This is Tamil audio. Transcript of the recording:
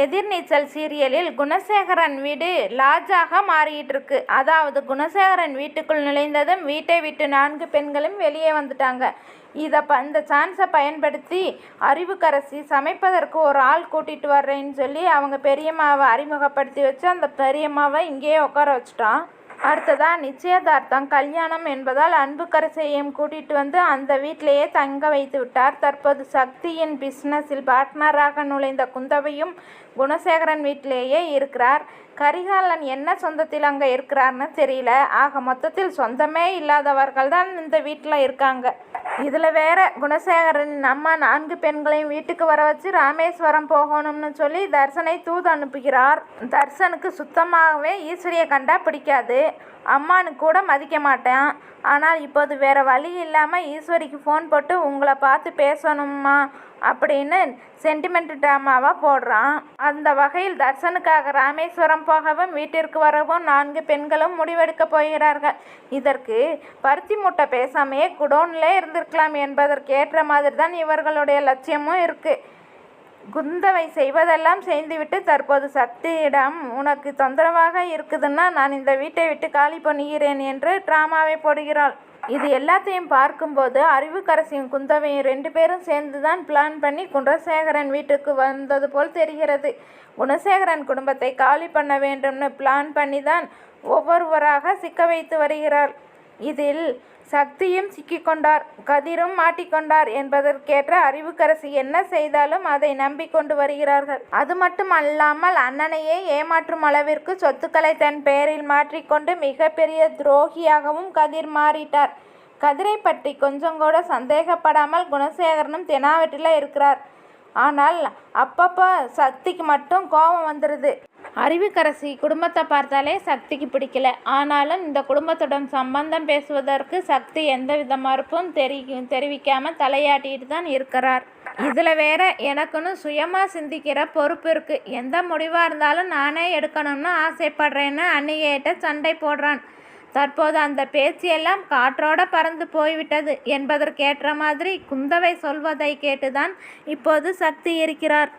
எதிர்நீச்சல் சீரியலில் குணசேகரன் வீடு லாஜாக மாறிட்டு இருக்கு அதாவது குணசேகரன் வீட்டுக்குள் நுழைந்ததும் வீட்டை விட்டு நான்கு பெண்களும் வெளியே வந்துட்டாங்க. இதை ப இந்த சான்ஸை பயன்படுத்தி அறிவுக்கரசி சமைப்பதற்கு ஒரு ஆள் கூட்டிகிட்டு வர்றேன்னு சொல்லி அவங்க பெரியம்மாவை அறிமுகப்படுத்தி வச்சு அந்த பெரியம்மாவை இங்கேயே உட்கார வச்சுட்டான். அடுத்ததாக நிச்சயதார்த்தம். கல்யாணம் என்பதால் அன்புக்கரசையும் கூட்டிட்டு வந்து அந்த வீட்டிலேயே தங்க வைத்து விட்டார். தற்போது சக்தியின் பிஸ்னஸில் பார்ட்னராக நுழைந்த குந்தவையும் குணசேகரன் வீட்டிலேயே இருக்கிறார். கரிகாலன் என்ன சொந்தத்தில் அங்கே இருக்கிறார்னு தெரியல. ஆக மொத்தத்தில் சொந்தமே இல்லாதவர்கள் தான் இந்த வீட்டில் இருக்காங்க. இதில் வேற குணசேகரனின் அம்மா நான்கு பெண்களையும் வீட்டுக்கு வர வச்சு ராமேஸ்வரம் போகணும்னு சொல்லி தர்சனை தூது அனுப்புகிறார். தர்சனுக்கு சுத்தமாகவே ஈஸ்வரியை கண்டா பிடிக்காது. அம்மானு கூட மதிக்க மாட்டேன். ஆனால் இப்போது வேறு வழி இல்லாமல் ஈஸ்வரிக்கு ஃபோன் போட்டு உங்களை பார்த்து பேசணுமா அப்படின்னு சென்டிமெண்ட் ட்ராமாவாக போடுறான். அந்த வகையில் தர்சனுக்காக ராமேஸ்வரம் போகவும் வீட்டிற்கு வரவும் நான்கு பெண்களும் முடிவெடுக்கப் போகிறார்கள். இதற்கு பருத்தி மூட்டை பேசாமையே குடோன்லே இருந்திருக்கலாம் என்பதற்கேற்ற மாதிரி தான் இவர்களுடைய லட்சியமும் இருக்குது குந்தவை செய்வதெல்லாம் செய்துவிட்டு தற்போது சக்தியிடம் உனக்கு தொந்தரவாக இருக்குதுன்னா நான் இந்த வீட்டை விட்டு காலி பண்ணுகிறேன் என்று டிராமாவை போடுகிறாள். இது எல்லாத்தையும் பார்க்கும்போது அறிவுக்கரசியும் குந்தவையும் ரெண்டு பேரும் சேர்ந்து தான் பிளான் பண்ணி குணசேகரன் வீட்டுக்கு வந்தது போல் தெரிகிறது. குணசேகரன் குடும்பத்தை காலி பண்ண வேண்டும்னு பிளான் பண்ணி தான் ஒவ்வொருவராக சிக்க வைத்து வருகிறாள். இதில் சக்தியும் சிக்கிக்கொண்டார் கதிரும் மாட்டிக்கொண்டார் என்பதற்கேற்ற அறிவுக்கரசி என்ன செய்தாலும் அதை நம்பிக்கொண்டு வருகிறார்கள். அது மட்டும் அல்லாமல் அண்ணனையே ஏமாற்றும் அளவிற்கு சொத்துக்களை தன் பெயரில் மாற்றிக்கொண்டு மிகப்பெரிய துரோகியாகவும் கதிர் மாறிட்டார். கதிரை பற்றி கொஞ்சம் கூட சந்தேகப்படாமல் குணசேகரனும் தெனாவெட்டில் இருக்கிறார். ஆனால் அப்பப்போ சக்திக்கு மட்டும் கோபம் வந்துடுது அறிவுக்கரசி குடும்பத்தை பார்த்தாலே சக்திக்கு பிடிக்கல. ஆனாலும் இந்த குடும்பத்துடன் சம்பந்தம் பேசுவதற்கு சக்தி எந்த வித மறுப்பும் தெரி தெரிவிக்காமல் தலையாட்டிட்டு தான் இருக்கிறார். இதில் வேற எனக்குன்னு சுயமாக சிந்திக்கிற பொறுப்பு இருக்குது எந்த முடிவாக இருந்தாலும் நானே எடுக்கணும்னு ஆசைப்படுறேன்னு அன்னிகிட்ட சண்டை போடுறான். தற்போது அந்த பேச்சியெல்லாம் காற்றோட பறந்து போய்விட்டது என்பதற்கேற்ற மாதிரி குந்தவை சொல்வதை கேட்டுதான் இப்போது சக்தி இருக்கிறார்.